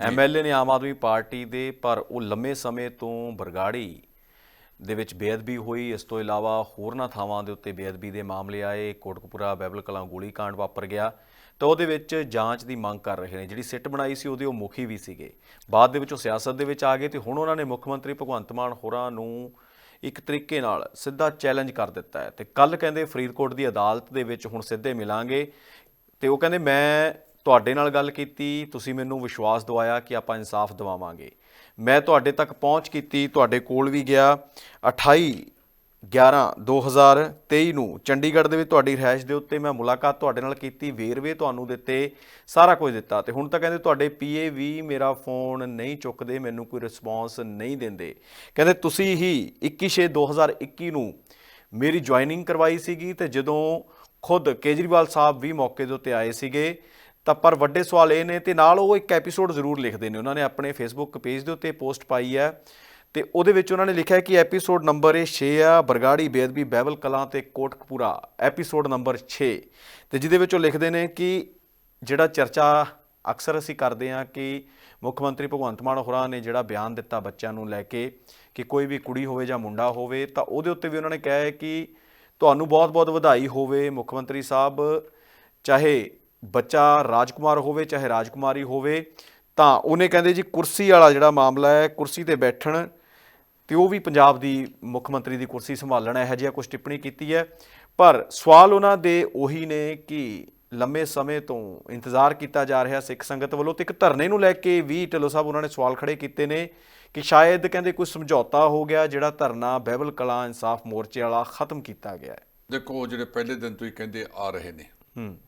MLA ਨੇ Aam Aadmi party ਦੇ, ਪਰ ਉਹ ਲੰਮੇ ਸਮੇਂ ਤੋਂ ਬਰਗਾੜੀ ਦੇ ਵਿੱਚ ਬੇਅਦਬੀ ਹੋਈ। ਇਸ ਤੋਂ ਇਲਾਵਾ ਹੋਰਨਾਂ ਥਾਵਾਂ ਦੇ ਉੱਤੇ ਬੇਅਦਬੀ ਦੇ ਮਾਮਲੇ ਆਏ। ਕੋਟਕਪੂਰਾ ਬੈਬਲ ਕਲਾਂ ਗੋਲੀकांड ਵਾਪਰ ਗਿਆ। ਤਾਂ ਉਹਦੇ ਵਿੱਚ ਜਾਂਚ ਦੀ ਮੰਗ ਕਰ ਰਹੇ ਨੇ। ਜਿਹੜੀ ਸਿੱਟ ਬਣਾਈ ਸੀ, ਉਹਦੇ ਉਹ ਮੁਖੀ ਵੀ ਸੀਗੇ। ਬਾਅਦ ਦੇ ਵਿੱਚ ਉਹ ਸਿਆਸਤ ਦੇ ਵਿੱਚ ਆ ਗਏ ਤੇ ਹੁਣ ਉਹਨਾਂ ਨੇ ਮੁੱਖ ਮੰਤਰੀ ਭਗਵੰਤ ਮਾਨ ਹੋਰਾਂ ਨੂੰ ਇੱਕ ਤਰੀਕੇ ਨਾਲ ਸਿੱਧਾ ਚੈਲੰਜ ਕਰ ਦਿੱਤਾ ਹੈ। ਤੇ ਕੱਲ ਕਹਿੰਦੇ ਫਰੀਦਕੋਟ ਦੀ ਅਦਾਲਤ ਦੇ ਵਿੱਚ ਹੁਣ ਸਿੱਧੇ ਮਿਲਾਂਗੇ। ਤੇ ਉਹ ਕਹਿੰਦੇ, ਮੈਂ ਤੁਹਾਡੇ ਨਾਲ ਗੱਲ ਕੀਤੀ, ਤੁਸੀਂ ਮੈਨੂੰ ਵਿਸ਼ਵਾਸ ਦਿਵਾਇਆ ਕਿ ਆਪਾਂ ਇਨਸਾਫ ਦਿਵਾਵਾਂਗੇ। ਮੈਂ ਤੁਹਾਡੇ ਤੱਕ ਪਹੁੰਚ ਕੀਤੀ, ਤੁਹਾਡੇ ਕੋਲ ਵੀ ਗਿਆ। 28 11 2023 ਨੂੰ ਚੰਡੀਗੜ੍ਹ ਦੇ ਵਿੱਚ ਤੁਹਾਡੀ ਰਿਹਾਇਸ਼ ਦੇ ਉੱਤੇ ਮੈਂ ਮੁਲਾਕਾਤ ਤੁਹਾਡੇ ਨਾਲ ਕੀਤੀ, ਵੇਰਵੇ ਤੁਹਾਨੂੰ ਦਿੱਤੇ, ਸਾਰਾ ਕੁਝ ਦਿੱਤਾ। ਤੇ ਹੁਣ ਤਾਂ ਕਹਿੰਦੇ ਤੁਹਾਡੇ ਪੀਏ ਵੀ ਮੇਰਾ ਫੋਨ ਨਹੀਂ ਚੁੱਕਦੇ, ਮੈਨੂੰ ਕੋਈ ਰਿਸਪੌਂਸ ਨਹੀਂ ਦਿੰਦੇ। ਕਹਿੰਦੇ ਤੁਸੀਂ ਹੀ 21 2021 ਨੂੰ ਮੇਰੀ ਜੁਆਇਨਿੰਗ ਕਰਵਾਈ ਸੀਗੀ ਤੇ ਜਦੋਂ ਖੁਦ ਕੇਜਰੀਵਾਲ ਸਾਹਿਬ ਵੀ ਮੌਕੇ ਦੇ ਉੱਤੇ ਆਏ ਸੀਗੇ ਤਾਂ ਪਰ ਵੱਡੇ ਸਵਾਲ ਇਹ ਨੇ ਤੇ ਨਾਲ ਉਹ ਇੱਕ ਐਪੀਸੋਡ ਜ਼ਰੂਰ ਲਿਖਦੇ ਨੇ। ਉਹਨਾਂ ਨੇ ਆਪਣੇ ਫੇਸਬੁੱਕ ਪੇਜ ਦੇ ਉੱਤੇ ਪੋਸਟ ਪਾਈ ਹੈ ਤੇ ਉਹਦੇ ਵਿੱਚ ਉਹਨਾਂ ਨੇ ਲਿਖਿਆ ਕਿ ਐਪੀਸੋਡ ਨੰਬਰ ਇਹ 6 ਆ, ਬਰਗਾੜੀ, ਬੇਅਦਬੀ, ਬਹਿਬਲ ਕਲਾਂ ਤੇ ਕੋਟਕਪੂਰਾ ਐਪੀਸੋਡ ਨੰਬਰ 6 ਤੇ ਜਿਹਦੇ ਵਿੱਚ ਉਹ ਲਿਖਦੇ ਨੇ ਕਿ ਜਿਹੜਾ ਚਰਚਾ ਅਕਸਰ ਅਸੀਂ ਕਰਦੇ ਹਾਂ ਕਿ ਮੁੱਖ ਮੰਤਰੀ ਭਗਵੰਤ ਮਾਨ ਹੋਰਾਂ ਨੇ ਜਿਹੜਾ ਬਿਆਨ ਦਿੱਤਾ ਬੱਚਿਆਂ ਨੂੰ ਲੈ ਕੇ ਕਿ ਕੋਈ ਵੀ ਕੁੜੀ ਹੋਵੇ ਜਾਂ ਮੁੰਡਾ ਹੋਵੇ, ਤਾਂ ਉਹਦੇ ਉੱਤੇ ਵੀ ਉਹਨਾਂ ਨੇ ਕਿਹਾ ਹੈ ਕਿ ਤੁਹਾਨੂੰ ਬਹੁਤ-ਬਹੁਤ ਵਧਾਈ ਹੋਵੇ ਮੁੱਖ ਮੰਤਰੀ ਸਾਹਿਬ, ਚਾਹੇ ਬੱਚਾ ਰਾਜਕੁਮਾਰ ਹੋਵੇ ਚਾਹੇ ਰਾਜਕੁਮਾਰੀ ਹੋਵੇ ਤਾਂ ਉਹਨੇ ਕਹਿੰਦੇ ਜੀ ਕੁਰਸੀ ਵਾਲਾ ਜਿਹੜਾ ਮਾਮਲਾ ਹੈ ਕੁਰਸੀ ਤੇ ਬੈਠਣ ਤੇ ਉਹ ਵੀ ਪੰਜਾਬ ਦੀ ਮੁੱਖ ਮੰਤਰੀ ਦੀ ਕੁਰਸੀ ਸੰਭਾਲਣਾ ਇਹੋ ਜਿਹਾ ਕੁਝ ਟਿੱਪਣੀ ਕੀਤੀ ਹੈ। ਪਰ ਸਵਾਲ ਉਹਨਾਂ ਦੇ ਉਹੀ ਨੇ ਕਿ ਲੰਮੇ ਸਮੇਂ ਤੋਂ ਇੰਤਜ਼ਾਰ ਕੀਤਾ ਜਾ ਰਿਹਾ ਸਿੱਖ ਸੰਗਤ ਵੱਲੋਂ ਤੇ ਇੱਕ ਧਰਨੇ ਨੂੰ ਲੈ ਕੇ ਵੀ ਢਿੱਲੋਂ ਸਾਹਿਬ ਉਹਨਾਂ ਨੇ ਸਵਾਲ ਖੜੇ ਕੀਤੇ ਨੇ ਕਿ ਸ਼ਾਇਦ ਕਹਿੰਦੇ ਕੋਈ ਸਮਝੌਤਾ ਹੋ ਗਿਆ ਜਿਹੜਾ ਧਰਨਾ ਬਹਿਬਲ ਕਲਾਂ ਇਨਸਾਫ ਮੋਰਚੇ ਵਾਲਾ ਖਤਮ ਕੀਤਾ ਗਿਆ ਹੈ। ਦੇਖੋ ਜਿਹੜੇ ਪਹਿਲੇ ਦਿਨ ਤੋਂ ਹੀ ਕਹਿੰਦੇ ਆ ਰਹੇ ਨੇ ਹੂੰ।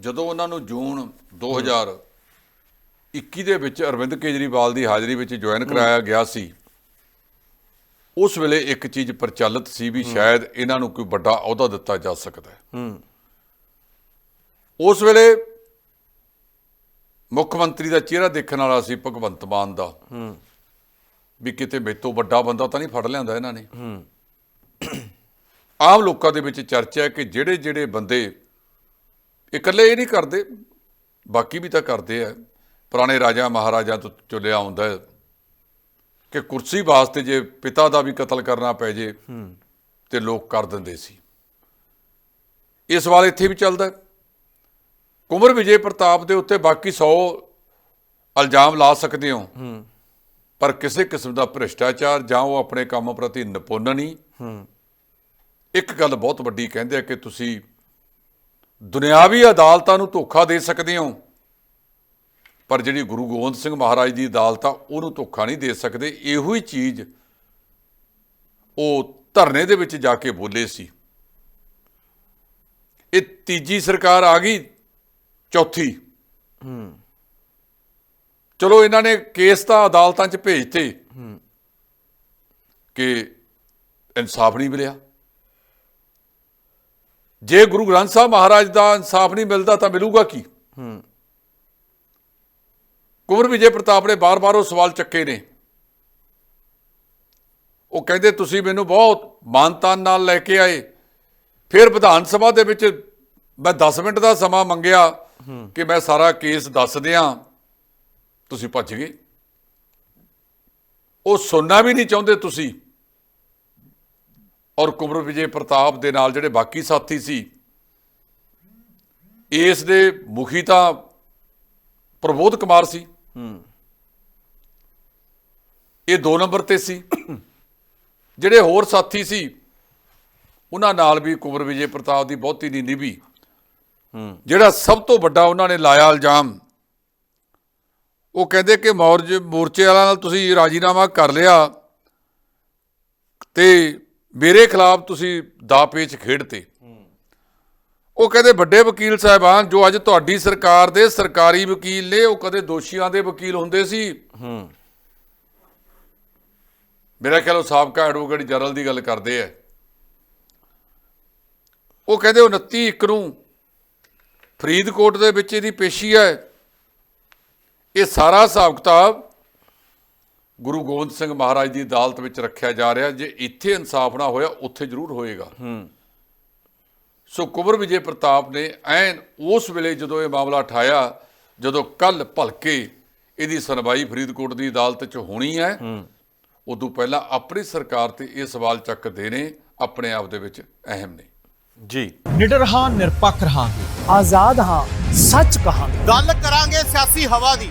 ਜਦੋਂ ਉਹਨਾਂ ਨੂੰ ਜੂਨ 2021 ਦੇ ਵਿੱਚ ਅਰਵਿੰਦ ਕੇਜਰੀਵਾਲ ਦੀ ਹਾਜ਼ਰੀ ਵਿੱਚ ਜੁਆਇਨ ਕਰਾਇਆ ਗਿਆ ਸੀ ਉਸ ਵੇਲੇ ਇੱਕ ਚੀਜ਼ ਪ੍ਰਚਲਿਤ ਸੀ ਵੀ ਸ਼ਾਇਦ ਇਹਨਾਂ ਨੂੰ ਕੋਈ ਵੱਡਾ ਅਹੁਦਾ ਦਿੱਤਾ ਜਾ ਸਕਦਾ ਹੈ। ਉਸ ਵੇਲੇ ਮੁੱਖ ਮੰਤਰੀ ਦਾ ਚਿਹਰਾ ਦੇਖਣ ਵਾਲਾ ਸੀ ਭਗਵੰਤ ਮਾਨ ਦਾ। ਵੀ ਕਿਤੇ ਮੇਤੋਂ ਵੱਡਾ ਬੰਦਾ ਤਾਂ ਨਹੀਂ ਫੜ ਲਿਆਂਦਾ ਇਹਨਾਂ ਨੇ। ਆਮ ਲੋਕਾਂ ਦੇ ਵਿੱਚ ਚਰਚਾ ਹੈ ਕਿ ਜਿਹੜੇ ਜਿਹੜੇ ਬੰਦੇ ਇਕੱਲੇ ਇਹ ਨਹੀਂ ਕਰਦੇ, ਬਾਕੀ ਵੀ ਤਾਂ ਕਰਦੇ ਆ। ਪੁਰਾਣੇ ਰਾਜਾ ਮਹਾਰਾਜਾ ਤੋਂ ਚੁੱਲਿਆ ਹੁੰਦਾ ਕਿ ਕੁਰਸੀ ਵਾਸਤੇ ਜੇ ਪਿਤਾ ਦਾ ਵੀ ਕਤਲ ਕਰਨਾ ਪੈ ਜੇ ਤੇ ਲੋਕ ਕਰ ਦਿੰਦੇ ਸੀ। ਇਹ ਸਵਾਲ ਇੱਥੇ ਵੀ ਚੱਲਦਾ ਹੈ। ਕੁੰਵਰ ਵਿਜੇ ਪ੍ਰਤਾਪ ਦੇ ਉੱਤੇ ਬਾਕੀ 100 ਇਲਜ਼ਾਮ ਲਾ ਸਕਦੇ ਹੋ। ਪਰ ਕਿਸੇ ਕਿਸਮ ਦਾ ਭ੍ਰਿਸ਼ਟਾਚਾਰ ਜਾਂ ਉਹ ਆਪਣੇ ਕੰਮ ਪ੍ਰਤੀ ਨਿਪੁੰਨ ਨਹੀਂ ਇੱਕ ਗੱਲ ਬਹੁਤ ਵੱਡੀ ਕਹਿੰਦੇ ਆ ਕਿ ਤੁਸੀਂ ਦੁਨਿਆਵੀ ਅਦਾਲਤਾਂ ਨੂੰ ਧੋਖਾ ਦੇ ਸਕਦੇ ਹੋ। ਪਰ ਜਿਹੜੀ ਗੁਰੂ ਗੋਬਿੰਦ ਸਿੰਘ ਮਹਾਰਾਜ ਦੀ ਅਦਾਲਤ ਆ ਉਹਨੂੰ ਧੋਖਾ ਨਹੀਂ ਦੇ ਸਕਦੇ। ਇਹੋ ਹੀ ਚੀਜ਼ ਉਹ ਧਰਨੇ ਦੇ ਵਿੱਚ ਜਾ ਕੇ ਬੋਲੇ ਸੀ। ਇਹ ਤੀਜੀ ਸਰਕਾਰ ਆ ਗਈ ਚੌਥੀ। ਚਲੋ ਇਹਨਾਂ ਨੇ ਕੇਸ ਤਾਂ ਅਦਾਲਤਾਂ 'ਚ ਭੇਜਤੇ ਕਿ ਇਨਸਾਫ ਨਹੀਂ ਮਿਲਿਆ। ਜੇ ਗੁਰੂ ਗ੍ਰੰਥ ਸਾਹਿਬ ਮਹਾਰਾਜ ਦਾ ਇਨਸਾਫ ਨਹੀਂ ਮਿਲਦਾ ਤਾਂ ਮਿਲੂਗਾ ਕੀ? ਹੂੰ। ਕੁੰਵਰ ਵਿਜੇ ਪ੍ਰਤਾਪ ਨੇ ਬਾਰ-ਬਾਰ ਉਹ ਸਵਾਲ ਚੱਕੇ ਨੇ। ਉਹ ਕਹਿੰਦੇ ਤੁਸੀਂ ਮੈਨੂੰ ਬਹੁਤ ਮਾਨਤਾਨ ਨਾਲ ਲੈ ਕੇ ਆਏ। ਫਿਰ ਵਿਧਾਨ ਸਭਾ ਦੇ ਵਿੱਚ ਮੈਂ 10 ਮਿੰਟ ਦਾ ਸਮਾਂ ਮੰਗਿਆ ਕਿ ਮੈਂ ਸਾਰਾ ਕੇਸ ਦੱਸ ਦਿਆਂ। ਤੁਸੀਂ ਭੱਜ ਗਏ। ਉਹ ਸੁਣਨਾ ਵੀ ਨਹੀਂ ਚਾਹੁੰਦੇ ਤੁਸੀਂ। ਔਰ ਕੁੰਵਰ ਵਿਜੇ ਪ੍ਰਤਾਪ ਦੇ ਨਾਲ ਜਿਹੜੇ ਬਾਕੀ ਸਾਥੀ ਸੀ ਇਸ ਦੇ ਮੁਖੀ ਤਾਂ ਪ੍ਰਬੋਧ ਕੁਮਾਰ ਸੀ। ਹੂੰ। ਇਹ 2 ਨੰਬਰ ਤੇ ਸੀ। ਜਿਹੜੇ ਹੋਰ ਸਾਥੀ ਸੀ ਉਹਨਾਂ ਨਾਲ ਵੀ ਕੁੰਵਰ ਵਿਜੇ ਪ੍ਰਤਾਪ ਦੀ ਬਹੁਤੀ ਨਹੀਂ ਨਿਭੀ ਹੂੰ। ਜਿਹੜਾ ਸਭ ਤੋਂ ਵੱਡਾ ਉਹਨਾਂ ਨੇ ਲਾਇਆ ਇਲਜ਼ਾਮ ਉਹ ਕਹਿੰਦੇ ਕਿ ਮੌਰਜ ਮੋਰਚੇ ਵਾਲਿਆਂ ਨਾਲ ਤੁਸੀਂ ਰਾਜੀਨਾਮਾ ਕਰ ਲਿਆ ਤੇ ਮੇਰੇ ਖਿਲਾਫ ਤੁਸੀਂ ਦਾ ਪੇਚ ਖੇਡਤੇ। ਉਹ ਕਹਿੰਦੇ, ਵੱਡੇ ਵਕੀਲ ਸਾਹਿਬਾਨ, ਜੋ ਅੱਜ ਤੁਹਾਡੀ ਸਰਕਾਰ ਦੇ ਸਰਕਾਰੀ ਵਕੀਲ ਨੇ, ਉਹ ਕਦੇ ਦੋਸ਼ੀਆਂ ਦੇ ਵਕੀਲ ਹੁੰਦੇ ਸੀ? ਹੂੰ ਮੇਰਾ ਖਿਆਲ ਉਹ ਸਾਬਕਾ ਐਡਵੋਕੇਟ ਜਨਰਲ ਦੀ ਗੱਲ ਕਰਦੇ ਆ ਉਹ ਕਹਿੰਦੇ 29 ਇੱਕ ਨੂੰ ਫਰੀਦਕੋਟ ਦੇ ਵਿੱਚ ਇਹਦੀ ਪੇਸ਼ੀ ਹੈ ਇਹ ਸਾਰਾ ਹਿਸਾਬ ਕਿਤਾਬ ਗੁਰੂ ਗੋਬਿੰਦ ਸਿੰਘ ਮਹਾਰਾਜ ਦੀ ਅਦਾਲਤ ਵਿੱਚ ਰੱਖਿਆ ਜਾ ਰਿਹਾ ਜੇ ਇੱਥੇ ਇਨਸਾਫ ਨਾ ਹੋਇਆ ਉੱਥੇ ਜ਼ਰੂਰ ਹੋਏਗਾ। ਹੂੰ। ਸੋ ਕੁੰਵਰ ਵਿਜੇ ਪ੍ਰਤਾਪ ਨੇ ਐਨ ਉਸ ਵੇਲੇ ਜਦੋਂ ਇਹ ਮਾਮਲਾ ਉਠਾਇਆ ਜਦੋਂ ਕੱਲ ਭਲਕੇ ਇਹਦੀ ਸੁਣਵਾਈ ਫਰੀਦਕੋਟ ਦੀ ਅਦਾਲਤ 'ਚ ਹੋਣੀ ਹੈ ਉਦੋਂ ਪਹਿਲਾਂ ਆਪਣੀ ਸਰਕਾਰ ਤੇ ਇਹ ਸਵਾਲ ਚੱਕਦੇ ਨੇ ਆਪਣੇ ਆਪ ਦੇ ਵਿੱਚ ਅਹਿਮ ਨੇ। ਜੀ। ਨਿਡਰ ਹਾਂ ਨਿਰਪੱਖ ਰਹਾਂਗੇ। ਆਜ਼ਾਦ ਹਾਂ ਸੱਚ ਕਹਾਂਗੇ। ਗੱਲ ਕਰਾਂਗੇ ਸਿਆਸੀ ਹਵਾ ਦੀ।